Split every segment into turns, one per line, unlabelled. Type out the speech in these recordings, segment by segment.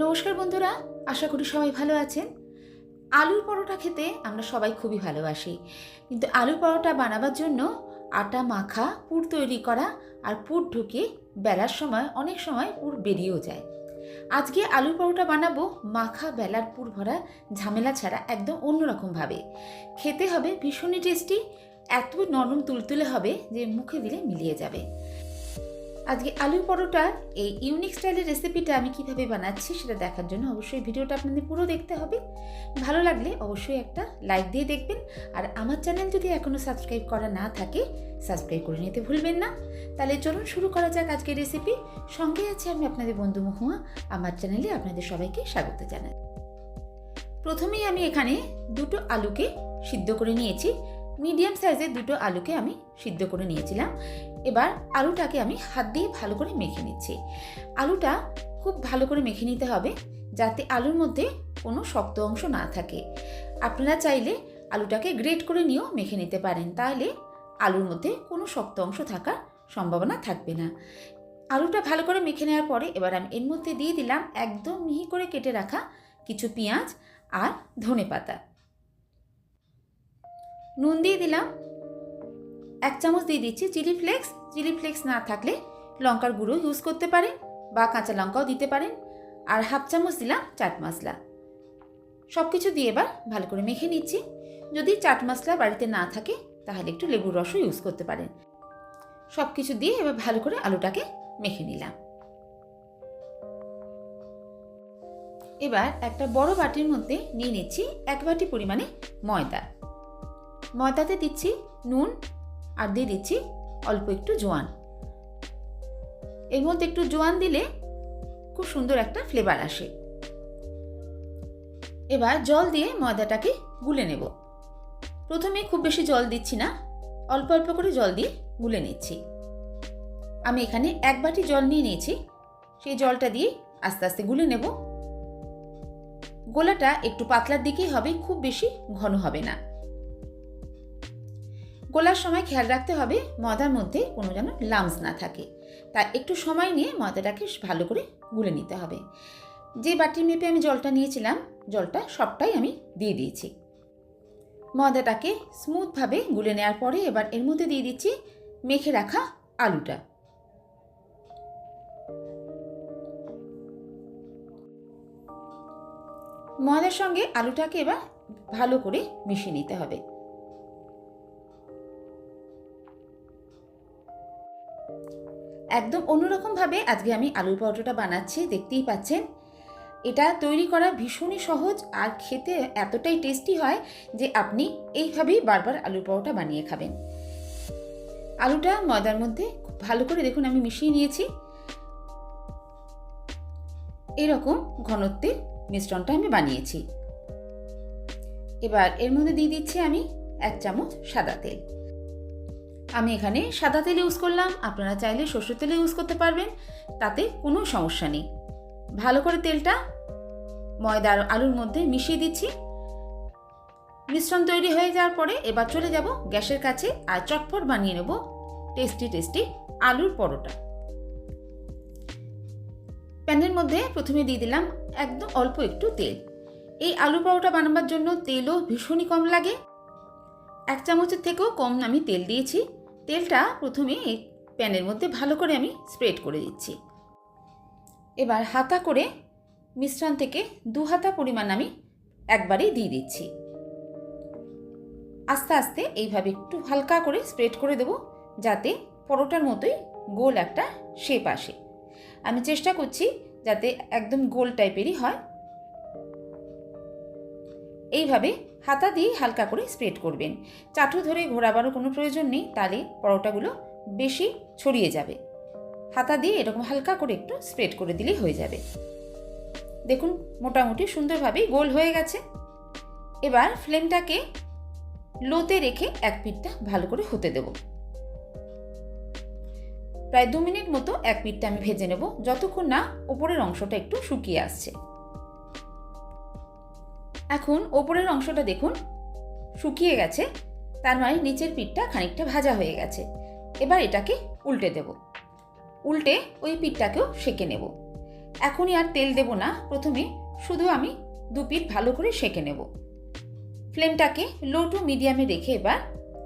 নমস্কার বন্ধুরা, আশা করি সবাই ভালো আছেন। আলুর পরোটা খেতে আমরা সবাই খুবই ভালোবাসি। কিন্তু আলুর পরোটা বানাবার জন্য আটা মাখা, পুর তৈরি করা আর পুর ঢুকে বেলার সময়, অনেক সময় পুর বেরিয়েও যায়। আজকে আলুর পরোটা বানাবো মাখা, বেলার পুর ভরা, ঝামেলা ছাড়া একদম অন্যরকমভাবে। খেতে হবে ভীষণই টেস্টি, এত নরম তুলতুলে হবে যে মুখে দিলে মিলিয়ে যাবে। আজকে আলুর পরোটা, এই ইউনিক স্টাইলের রেসিপিটা আমি কীভাবে বানাচ্ছি সেটা দেখার জন্য অবশ্যই ভিডিওটা আপনাদের পুরো দেখতে হবে। ভালো লাগলে অবশ্যই একটা লাইক দিয়ে দেখবেন। আর আমার চ্যানেল যদি এখনও সাবস্ক্রাইব করা না থাকে সাবস্ক্রাইব করে নিতে ভুলবেন না। তাহলে চলুন শুরু করা যাক আজকের রেসিপি সঙ্গে আছে আমি আপনাদের বন্ধু মহুয়া। আমার চ্যানেলে আপনাদের সবাইকে স্বাগত জানাই। প্রথমেই আমি এখানে দুটো আলুকে সিদ্ধ করে নিয়েছি। মিডিয়াম সাইজের দুটো আলুকে আমি সিদ্ধ করে নিয়েছিলাম। এবার আলুটাকে আমি হাত দিয়ে ভালো করে মেখে নিচ্ছি। আলুটা খুব ভালো করে মেখে নিতে হবে যাতে আলুর মধ্যে কোনো শক্ত অংশ না থাকে। আপনারা চাইলে আলুটাকে গ্রেট করে নিয়েও মেখে নিতে পারেন, তাহলে আলুর মধ্যে কোনো শক্ত অংশ থাকার সম্ভাবনা থাকবে না। আলুটা ভালো করে মেখে নেওয়ার পরে এবার আমি এর মধ্যে দিয়ে দিলাম একদম মিহি করে কেটে রাখা কিছু পেঁয়াজ আর ধনে পাতা নুন দিয়ে দিলাম। এক চামচ দিয়ে দিচ্ছি চিলি ফ্লেক্স। চিলি ফ্লেক্স না থাকলে লঙ্কার গুঁড়ো ইউজ করতে পারেন বা কাঁচা লঙ্কাও দিতে পারেন। আর হাফ চামচ দিলাম চাট মশলা। সব কিছু দিয়ে এবার ভালো করে মেখে নিচ্ছি। যদি চাট মশলা বাড়িতে না থাকে, তাহলে একটু লেবুর রসও ইউজ করতে পারেন। সব কিছু দিয়ে এবার ভালো করে আলুটাকে মেখে নিলাম। এবার একটা বড় বাটির মধ্যে নিয়ে নিচ্ছি এক বাটি পরিমাণে ময়দা। ময়দাতে দিচ্ছি নুন আর দিয়ে দিচ্ছি অল্প একটু জোয়ান। এর মধ্যে একটু জোয়ান দিলে খুব সুন্দর একটা ফ্লেভার আসে। এবার জল দিয়ে ময়দাটাকে গুলে নেব। প্রথমে খুব বেশি জল দিচ্ছি না, অল্প অল্প করে জল দিয়ে গুলে নিচ্ছি। আমি এখানে এক বাটি জল নিয়ে নিয়েছি, সেই জলটা দিয়ে আস্তে আস্তে গুলে নেব। গোলাটা একটু পাতলার দিকেই হবে, খুব বেশি ঘন হবে না। গোলার সময় খেয়াল রাখতে হবে ময়দার মধ্যে কোনো যেন লামস না থাকে। তাই একটু সময় নিয়ে ময়দাটাকে ভালো করে গুলে নিতে হবে। যে বাটির মেপে আমি জলটা নিয়েছিলাম, জলটা সবটাই আমি দিয়ে দিয়েছি। ময়দাটাকে স্মুথভাবে গুলে নেওয়ার পরে এবার এর মধ্যে দিয়ে দিচ্ছি মেখে রাখা আলুটা। ময়দার সঙ্গে আলুটাকে এবার ভালো করে মিশিয়ে নিতে হবে। একদম অন্যরকমভাবে আজকে আমি আলুর পরোটাটা বানাচ্ছি, দেখতেই পাচ্ছেন। এটা তৈরি করা ভীষণই সহজ আর খেতে এতটাই টেস্টি হয় যে আপনি এইভাবেই বারবার আলুর পরোটা বানিয়ে খাবেন। আলুটা ময়দার মধ্যে খুব ভালো করে দেখুন, আমি মিশিয়ে নিয়েছি। এরকম ঘনত্বের মিশ্রণটা আমি বানিয়েছি। এবার এর মধ্যে দিয়ে দিচ্ছি আমি এক চামচ সাদা তেল। আমি এখানে সাদা তেল ইউজ করলাম, আপনারা চাইলে সর্ষের তেল ইউজ করতে পারবেন, তাতে কোনো সমস্যা নেই। ভালো করে তেলটা ময়দা আর আলুর মধ্যে মিশিয়ে দিচ্ছি। মিশ্রণ তৈরি হয়ে যাওয়ার পরে এবার চলে যাব গ্যাসের কাছে আর চটপট বানিয়ে নেব টেস্টি টেস্টি আলুর পরোটা। প্যানের মধ্যে প্রথমে দিয়ে দিলাম একদম অল্প একটু তেল। এই আলু পরোটা বানাবার জন্য তেলও ভীষণই কম লাগে। এক চামচের থেকেও কম আমি তেল দিয়েছি। তেলটা প্রথমে প্যানের মধ্যে ভালো করে আমি স্প্রেড করে দিচ্ছি। এবার হাতা করে মিশ্রণ থেকে দু হাতা পরিমাণ আমি একবারেই দিয়ে দিচ্ছি। আস্তে আস্তে এইভাবে একটু হালকা করে স্প্রেড করে দেব যাতে পরোটার মতোই গোল একটা শেপ আসে। আমি চেষ্টা করছি যাতে একদম গোল টাইপেরই হয়। এইভাবে হাতা দিয়ে হালকা করে স্প্রেড করবেন। চাটু ধরে ঘোরাবারও কোনো প্রয়োজন নেই তাহলে পরোটাগুলো বেশি ছড়িয়ে যাবে। হাতা দিয়ে এরকম হালকা করে একটু স্প্রেড করে দিলেই হয়ে যাবে। দেখুন, মোটামুটি সুন্দরভাবেই গোল হয়ে গেছে। এবার ফ্লেমটাকে লোতে রেখে এক পিঠটা ভালো করে হতে দেব। প্রায় দু মিনিট মতো এক পিঠটা আমি ভেজে নেব, যতক্ষণ না ওপরের অংশটা একটু শুকিয়ে আসছে। এখন ওপরের অংশটা দেখুন, শুকিয়ে গেছে, তার মানে নিচের পিঠটা খানিকটা ভাজা হয়ে গেছে। এবার এটাকে উল্টে দেব। উল্টে ওই পিঠটাকেও সেঁকে নেব। এখনই আর তেল দেব না, প্রথমে শুধু আমি দু পিঠ ভালো করে সেঁকে নেব। ফ্লেমটাকে লো টু মিডিয়ামে রেখে এবার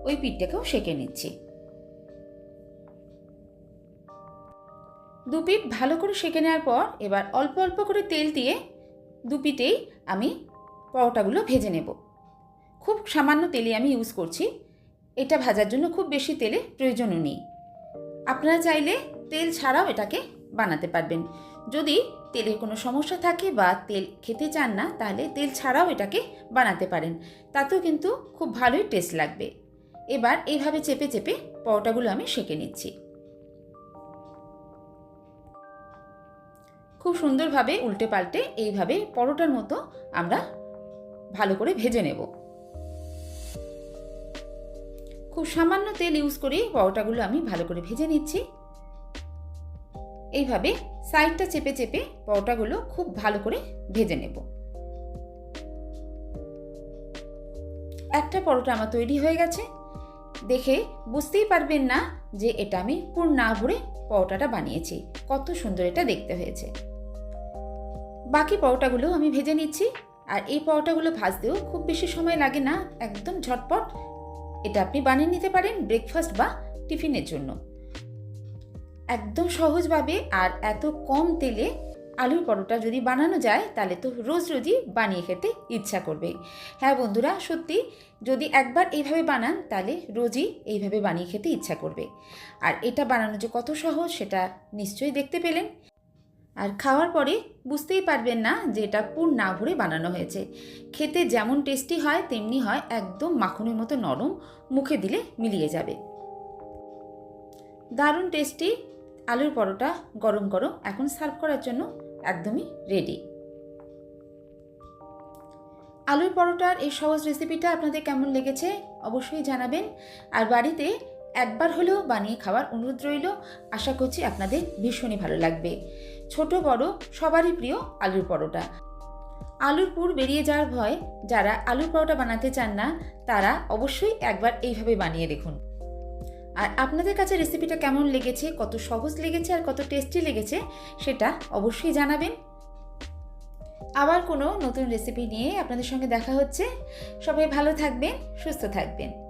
ওই পিঠটাকেও সেঁকে নিচ্ছি। দু পিঠ ভালো করে সেঁকে নেওয়ার পর এবার অল্প অল্প করে তেল দিয়ে দু পিঠেই আমি পরোটাগুলো ভেজে নেব। খুব সামান্য তেলে আমি ইউজ করছি। এটা ভাজার জন্য খুব বেশি তেলে প্রয়োজনও নেই। আপনারা চাইলে তেল ছাড়াও এটাকে বানাতে পারবেন। যদি তেলের কোনো সমস্যা থাকে বা তেল খেতে চান না, তাহলে তেল ছাড়াও এটাকে বানাতে পারেন। তাতেও কিন্তু খুব ভালোই টেস্ট লাগবে। এবার এইভাবে চেপে চেপে পরোটাগুলো আমি সেঁকে নিচ্ছি। খুব সুন্দরভাবে উল্টে পাল্টে এইভাবে পরোটার মতো আমরা ভালো করে ভেজে নেব। খুব সামান্য তেল ইউজ করে পরোটাগুলো আমি ভালো করে ভেজে নিচ্ছি। এইভাবে সাইডটা চেপে চেপে পরোটাগুলো খুব ভালো করে ভেজে নেব। একটা পরোটা আমার তৈরি হয়ে গেছে। দেখে বুঝতেই পারবেন না যে এটা আমি পুর না ভরে পরোটাটা বানিয়েছি। কত সুন্দর এটা দেখতে হয়েছে। বাকি পরোটাগুলো আমি ভেজে নিচ্ছি। আর এই পরোটাগুলো ভাজতেও খুব বেশি সময় লাগে না, একদম ঝটপট। এটা আপনি বানিয়ে নিতে পারেন ব্রেকফাস্ট বা টিফিনের জন্য। একদম সহজভাবে আর এত কম তেলে আলুর পরোটা যদি বানানো যায়, তাহলে তো রোজ রোজই বানিয়ে খেতে ইচ্ছা করবে। হ্যাঁ বন্ধুরা, সত্যি, যদি একবার এইভাবে বানান, তাহলে রোজই এইভাবে বানিয়ে খেতে ইচ্ছা করবে। আর এটা বানানো যে কত সহজ, সেটা নিশ্চয়ই দেখতে পেলেন। আর খাওয়ার পরে বুঝতেই পারবেন না যে এটা পুর না ভরে বানানো হয়েছে। খেতে যেমন টেস্টি হয়, তেমনি হয় একদম মাখনের মতো নরম, মুখে দিলে মিলিয়ে যাবে। দারুণ টেস্টি আলুর পরোটা গরম গরম এখন সার্ভ করার জন্য একদমই রেডি আলুর পরোটার এই সহজ রেসিপিটা আপনাদের কেমন লেগেছে অবশ্যই জানাবেন। আর বাড়িতে একবার হলেও বানিয়ে খাওয়ার অনুরোধ রইল। আশা করছি আপনাদের ভীষণই ভালো লাগবে। ছোট বড় সবারই প্রিয় আলুর পরোটা। আলুর পুর বেরিয়ে যাওয়ার ভয়, যারা আলুর পরোটা বানাতে চান না, তারা অবশ্যই একবার এইভাবে বানিয়ে দেখুন। আর আপনাদের কাছে রেসিপিটা কেমন লেগেছে, কত সহজ লেগেছে আর কত টেস্টি লেগেছে, সেটা অবশ্যই জানাবেন। আবার কোনো নতুন রেসিপি নিয়ে আপনাদের সঙ্গে দেখা হচ্ছে। সবাই ভালো থাকবেন, সুস্থ থাকবেন।